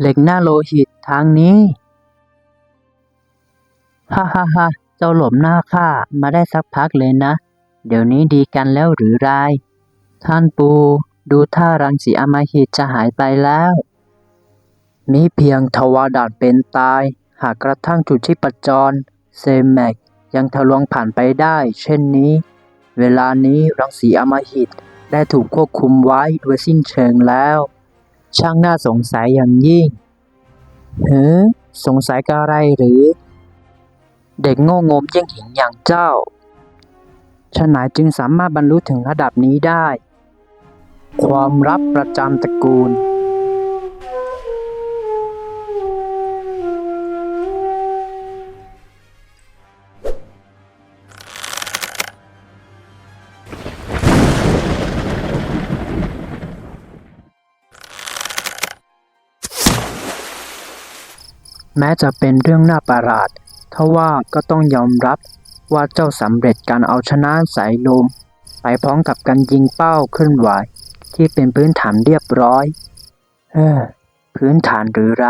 เหล็กหน้าโลหิตทางนี้ ฮ่าฮ่าฮ่าเจ้าหลบหน้าข้ามาได้สักพักเลยนะ เดี๋ยวนี้ดีกันแล้วหรือไร ท่านปู ดูท่ารังสีอมหิตจะหายไปแล้ว มีเพียงทวารดาษเป็นตาย หากกระทั่งจุดที่ประจร เซแมกยังทะลวงผ่านไปได้ เช่นนี้ เวลานี้รังสีอมหิตได้ถูกควบคุมไว้โดยสิ้นเชิงแล้ว ช่างน่าสงสัยอย่างยิ่งเฮ้อสงสัยกับอะไรหรือ เด็กโง่งมเยี่ยงหินอย่างเจ้าฉนายจึงสามารถบรรลุถึงระดับนี้ได้ ความรับประจำตระกูล แม้จะเป็นเรื่องน่าประหลาดทว่าก็ต้องยอมรับว่าเจ้าสำเร็จการเอาชนะสายลม ไปพร้อมกับการยิงเป้าเคลื่อนไหวที่เป็นพื้นฐานเรียบร้อย เออ พื้นฐานหรือไร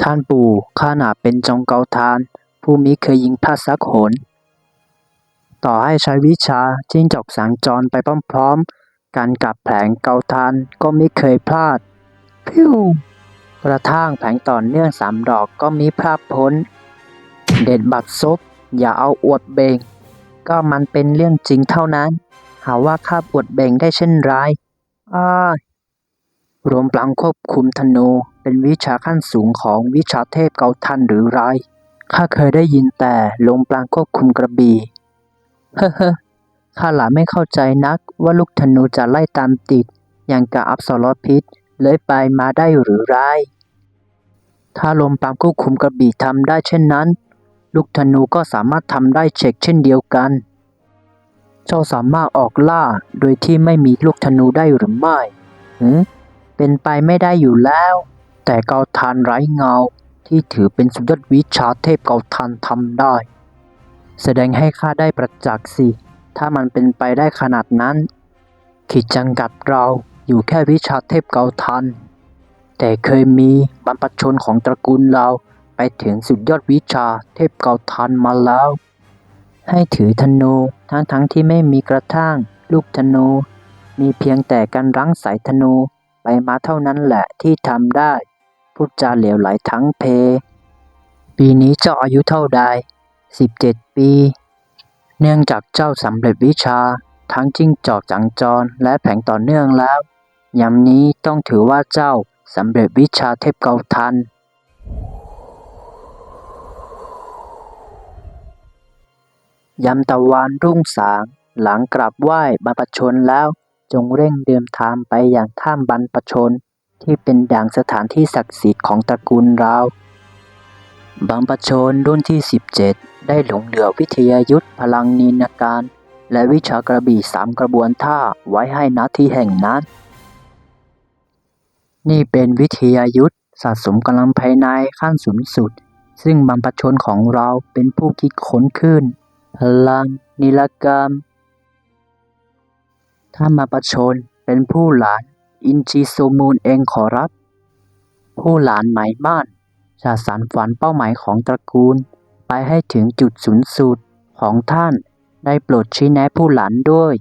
ท่านปู่ข้าหนาเป็นจงเกาทาน ผู้มิเคยยิงพลาดสักหน ต่อให้ใช้วิชาจิ้งจอกสังจรไปพร้อมๆ กันกับแผงเกาทานก็ไม่เคยพลาด พิว กระทั่งแผงต่อเนื่องสามดอกก็มีพลาดพ้น เด็ดบัดซบอย่าเอาอวดเบง ก็มันเป็นเรื่องจริงเท่านั้น หาว่าข้าอวดเบงได้เช่นไรอ้ารวมพลังควบคุมธนูเป็นวิชาขั้นสูงของวิชาเทพเกาทันหรือไรข้าเคยได้ยินแต่ลมปราณควบคุมกระบี่เฮ้อเฮ้ข้าหลาไม่เข้าใจนักว่าลูกธนูจะไล่ตามติด อย่างกับอัปสรพิษ เลยไปมาได้หรือไร ถ้าลมปาณควบคุมกระบี่ทำได้เช่นนั้น ลูกธนูก็สามารถทำได้เช็คเช่นเดียวกัน เจ้าสามารถออกล่าโดยที่ไม่มีลูกธนูได้หรือไม่หืมเป็นไปไม่ได้อยู่แล้ว แต่เกาทานไร้เงาที่ถือเป็นสุดยอดวิชาเทพเกาทานทำได้ แสดงให้ข้าได้ประจักษ์สิ ถ้ามันเป็นไปได้ขนาดนั้น ขีดจำกัดเรา อยู่แค่วิชาเทพเกาทัน แต่เคยมีบรรพชนของตระกูลเราไปถึงสุดยอดวิชาเทพเกาทันมาแล้ว ให้ถือธนูทั้งทั้งๆที่ไม่มีกระทั่งลูกธนู มีเพียงแต่การรั้งสายธนูไปมาเท่านั้นแหละที่ทำได้พูดจาเหลวไหลทั้งเพ ปีนี้เจ้าอายุเท่าใด 17 ปี เนื่องจากเจ้าสำเร็จวิชาทั้งจิ้งจอกจังจรและแผงต่อเนื่องแล้ว ยามนี้ต้องถือว่าเจ้าสำเร็จวิชาเทพเกาทัน ยามตะวันรุ่งสาง หลังกราบไหว้บรรพชนแล้ว จงเร่งเดินทางไปอย่างถ้ำบรรพชนที่เป็นด่างสถานที่ศักดิ์สิทธิ์ของตระกูลเราบรรพชนรุ่นที่ 17 ได้หลงเหลือวิทยายุทธพลังนินการ และวิชากระบี่สามกระบวนท่าไว้ให้ณที่แห่งนั้น นี่เป็นวิทยายุทธสะสมกำลังภายในขั้นสูงสุด ซึ่งบรรพชนของเราเป็นผู้คิดค้นขึ้น พลัง นิลกรรม ถ้าบรรพชนเป็นผู้หลาน อินจีโซมูนเองขอรับ ผู้หลานหมายมั่นจะสานฝันเป้าหมายของตระกูล ไปให้ถึงจุดสูงสุดของท่าน ได้โปรดชี้แนะผู้หลานด้วย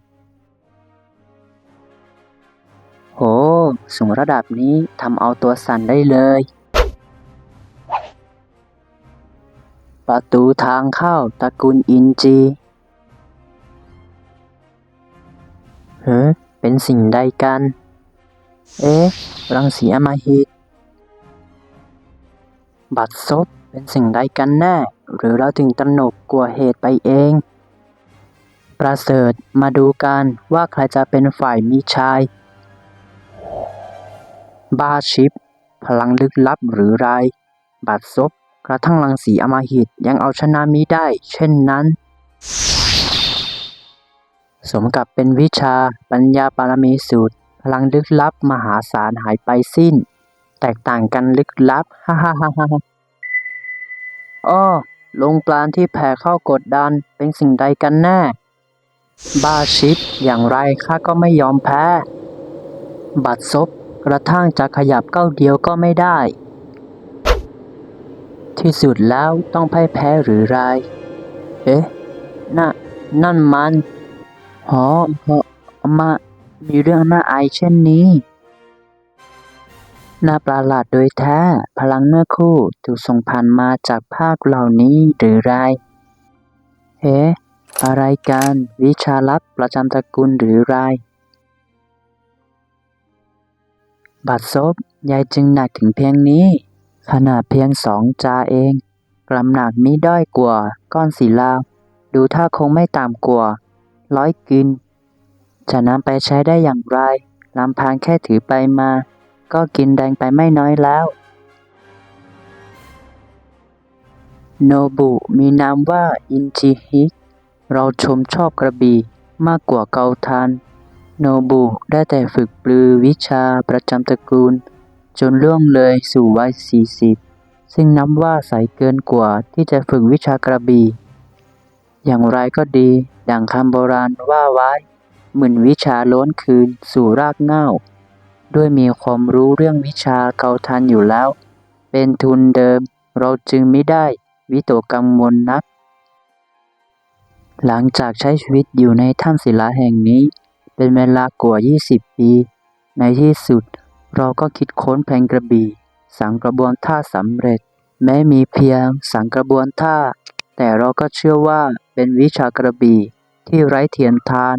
ห สูงระดับนี้ทำเอาตัวสั่นได้เลย ประตูทางเข้าตระกูลอินจีเฮ้เป็นสิ่งใดกัน เอ๊ะ รังสีอำมหิต บัดซบเป็นสิ่งใดกันแน่ หรือเราถึงตระหนกกลัวเหตุไปเอง ประเสริฐมาดูกันว่าใครจะเป็นฝ่ายมีชาย บาชิป พลังลึกลับหรือไรบัดซบ กระทั่งรังสีอำมหิตยังเอาชนะมิได้ เช่นนั้น สมกับเป็นวิชาปัญญาปารมีสูตร พลังลึกลับมหาศาลหายไปสิ้น แตกต่างกันลึกลับ ฮ่าฮ่าฮ่าฮ่าอ้อลงปราณที่แผ่เข้ากดดันเป็นสิ่งใดกันแน่บ้าชิดอย่างไรข้าก็ไม่ยอมแพ้ บัดซบ กระทั่งจะขยับก้าวเดียวก็ไม่ได้ ที่สุดแล้วต้องพ่ายแพ้หรือไร เอ๊ะน่ะนั่นมันหอหอมามีเรื่องน่าอายเช่นนี้น่าประหลาดโดยแท้ พลังเมื่อคู่ถูกส่งผ่านมาจากภาคเหล่านี้หรือไร เอ๊ะ อะไรกัน วิชาลับประจำตระกูลหรือไร บัดซบยายจึงหนักถึงเพียงนี้ ขนาดเพียงสองจาเองกำหนักมิด้อยกว่าก้อนศิลา ดูท่าคงไม่ต่ำกว่าร้อยกิน จะนำไปใช้ได้อย่างไรลำพังแค่ถือไปมา ก็กินแดงไปไม่น้อยแล้ว โนบุมีนามว่าอินจิฮิก เราชมชอบกระบี่มากกว่าเกาทัน โนบุได้แต่ฝึกปลือวิชาประจำตระกูล จนล่วงเลยสู่วัยสี่สิบซึ่งนับว่าใสเกินกว่าที่จะฝึกวิชากระบี่ อย่างไรก็ดี ดังคำโบราณว่าไว้ หมื่นวิชาล้นคืนสู่รากเง้าด้วยมีความรู้เรื่องวิชาเกาทันอยู่แล้ว เป็นทุนเดิมเราจึงไม่ได้วิตกกังวลนัก หลังจากใช้ชีวิตอยู่ในถ้ำศิลาแห่งนี้ เป็นเวลากว่า 20 ปี ในที่สุด เราก็คิดค้นเพลงกระบี่ สังกระบวนท่าสำเร็จ แม้มีเพียงสังกระบวนท่า แต่เราก็เชื่อว่าเป็นวิชากระบี่ที่ไร้เทียนทาน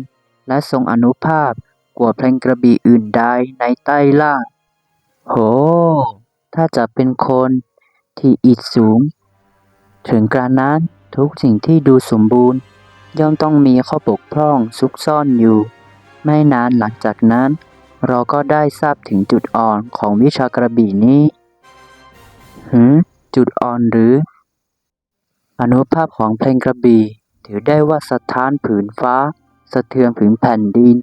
และทรงอนุภาพกว่าเพลงกระบี่อื่นใดในใต้ล่า โห ถ้าจะเป็นคนที่อิดสูง ถึงกระนั้นทุกสิ่งที่ดูสมบูรณ์ ย่อมต้องมีข้อบกพร่องซุกซ่อนอยู่ ไม่นานหลังจากนั้น เราก็ได้ทราบถึงจุดอ่อนของวิชากระบี่นี้หืมจุดอ่อนหรือ อนุภาพของเพลงกระบี่ ถือได้ว่าสถานผืนฟ้า สะเทือนผืนแผ่นดิน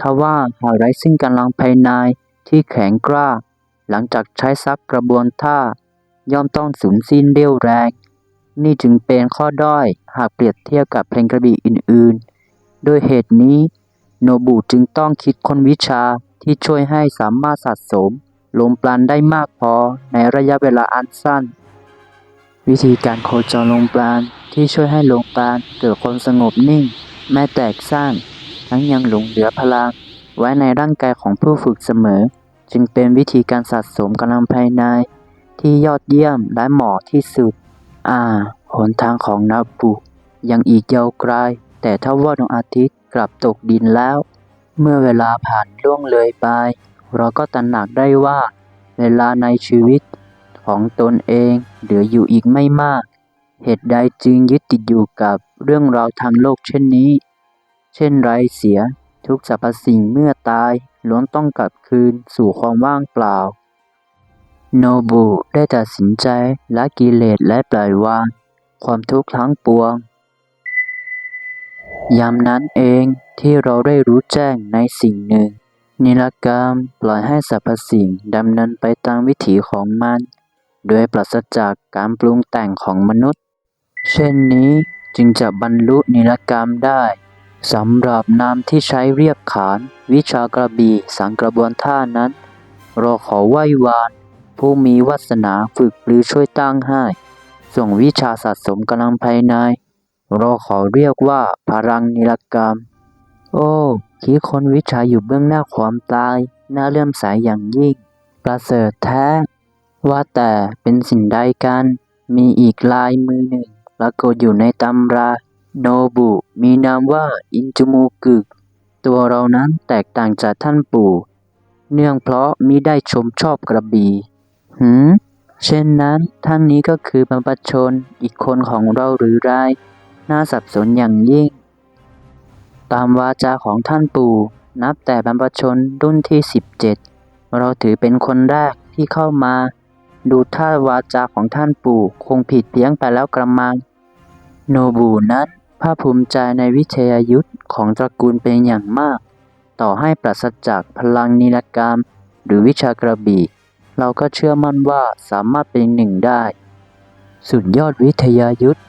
ทว่าหาไรซึ่งกำลังภายในที่แข็งกล้า หลังจากใช้ซักกระบวนท่า ย่อมต้องสูญสิ้นเรี่ยวแรง นี่จึงเป็นข้อด้อยหากเปรียบเทียบกับเพลงกระบี่อื่นๆด้วยเหตุนี้ โนบุจึงต้องคิดค้นวิชาที่ช่วยให้สามารถสะสมลมปราณได้มากพอในระยะเวลาอันสั้น วิธีการโคจรลมปราณที่ช่วยให้ลมปราณเกิดความสงบนิ่งไม่แตกซ่านทั้งยังหลงเหลือพลัง ไว้ในร่างกายของผู้ฝึกเสมอ จึงเป็นวิธีการสะสมกำลังภายใน ที่ยอดเยี่ยมและเหมาะที่สุด อ่า หนทางของนาบุยังอีกยาวไกล แต่ถ้าว่าดวงอาทิตย์ กลับตกดินแล้ว เมื่อเวลาผ่านล่วงเลยไป เราก็ตระหนักได้ว่า เวลาในชีวิตของตนเองเหลืออยู่อีกไม่มาก เหตุใดจึงยึดติดอยู่กับเรื่องราวทางโลกเช่นนี้ เช่นไรเสียทุกสรรพสิ่งเมื่อตายล้วนต้องกลับคืนสู่ความว่างเปล่า โนบุได้ตัดสินใจละกิเลสและปล่อยวาง ความทุกข์ทั้งปวง ยามนั้นเองที่เราได้รู้แจ้งในสิ่งหนึ่ง นิรกรรมปล่อยให้สรรพสิ่งดำเนินไปตามวิถีของมัน โดยปราศจากการปรุงแต่งของมนุษย์ เช่นนี้จึงจะบรรลุนิรกรรมได้สำหรับนามที่ใช้เรียบขาน วิชากระบี่สังกระบวนท่านั้น เราขอไหว้วาน ผู้มีวาสนาฝึกหรือช่วยตั้งให้ ส่งวิชาสะสมกำลังภายใน เราขอเรียกว่าพลังนิรกรรม โอ้คิดคนวิชาอยู่เบื้องหน้าความตาย น่าเลื่อมใสอย่างยิ่ง ประเสริฐแท้ ว่าแต่เป็นสิ่งใดกัน มีอีกลายมือหนึ่งปรากฏอยู่ในตำรา โนบุ มีนามว่าอินจูมูกึตัวเรานั้นแตกต่างจากท่านปู่ เนื่องเพราะมิได้ชมชอบกระบี่หืมเช่นนั้นท่านนี้ก็คือบรรพชนอีกคนของเราหรือไร น่าสับสนอย่างยิ่ง ตามวาจาของท่านปู่ นับแต่บรรพชนรุ่นที่ 17 เราถือเป็นคนแรกที่เข้ามา ดูท่าวาจาของท่านปู่คงผิดเพี้ยงไปแล้วกระมัง โนบุนั้นภาคภูมิใจในวิทยายุทธของตระกูลเป็นอย่างมาก ต่อให้ปราศจากพลังนิรกรรม หรือวิชากระบี่ เราก็เชื่อมั่นว่าสามารถเป็นหนึ่งได้ สุดยอดวิทยายุทธ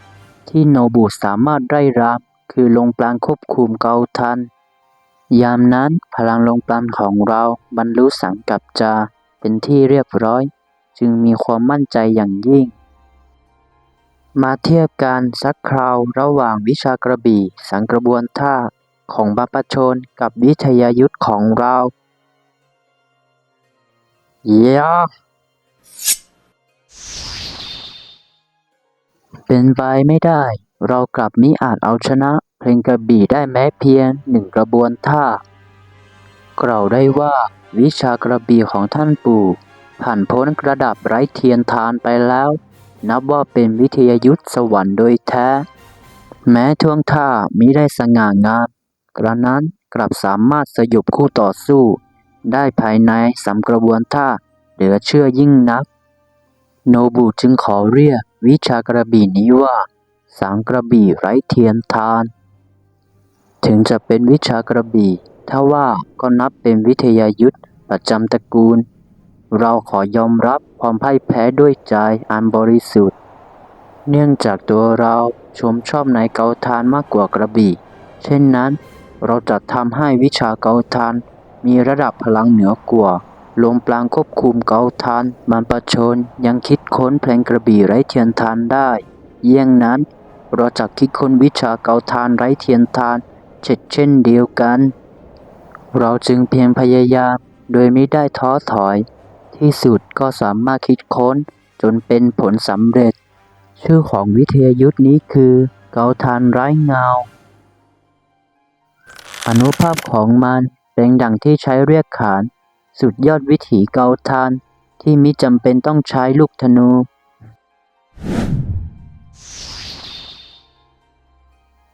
ที่โนบุสามารถไร้รามคือลงปราณควบคุมเกาทัน ยามนั้นพลังลมปราณของเราบรรลุสังกัปจาเป็นที่เรียบร้อย จึงมีความมั่นใจอย่างยิ่ง มาเทียบกันสักคราวระหว่างวิชากระบี่สังกระบวนท่าของบัพพชนกับวิทยายุทธของเรายา เป็นไปไม่ได้ เรากลับมิอาจเอาชนะเพลงกระบี่ได้แม้เพียงหนึ่งกระบวนท่ากล่าวได้ว่าวิชากระบี่ของท่านปู่ ผ่านพ้นระดับไร้เทียนทานไปแล้ว นับว่าเป็นวิทยายุทธสวรรค์โดยแท้ แม้ท่วงท่ามิได้สง่างาม กระนั้นกลับสามารถสยบคู่ต่อสู้ ได้ภายในสามกระบวนท่าเหลือเชื่อยิ่งนัก โนบุจึงขอเรียก วิชากระบี่นี้ว่าสังกระบี่ไร้เทียนทาน ถึงจะเป็นวิชากระบี่ถ้าว่าก็นับเป็นวิทยายุทธประจำตระกูล เราขอยอมรับความพ่ายแพ้ด้วยใจอันบริสุทธิ์ เนื่องจากตัวเราชมชอบในเกาทานมากกว่ากระบี่ เช่นนั้น เราจะทำให้วิชาเกาทานมีระดับพลังเหนือกว่า ลมปรางควบคุมเกาทานบรรพชนยังคิดค้นเพลงกระบี่ไร้เทียนทานได้ เยี่ยงนั้นเราจะคิดค้นวิชาเกาทานไร้เทียนทานเช่นเช่นเดียวกัน เราจึงเพียงพยายามโดยไม่ได้ท้อถอย ที่สุดก็สามารถคิดค้นจนเป็นผลสำเร็จ ชื่อของวิทยายุทธนี้คือ เกาทานไร้เงา อนุภาพของมันเป็นดังที่ใช้เรียกขาน สุดยอดวิถีเกาทาน ที่มิจำเป็นต้องใช้ลูกธนู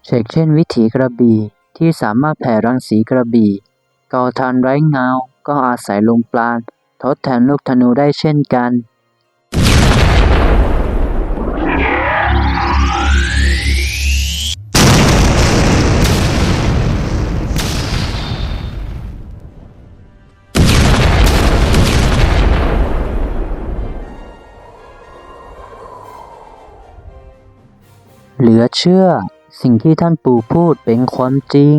เชกเช่นวิถีกระบี่ที่สามารถแผ่รังสีกระบี่ เกาทานไร้เงา ก็อาศัยลมปราณทดแทนลูกธนูได้เช่นกัน เหลือเชื่อ สิ่งที่ท่านปู่พูดเป็นความจริง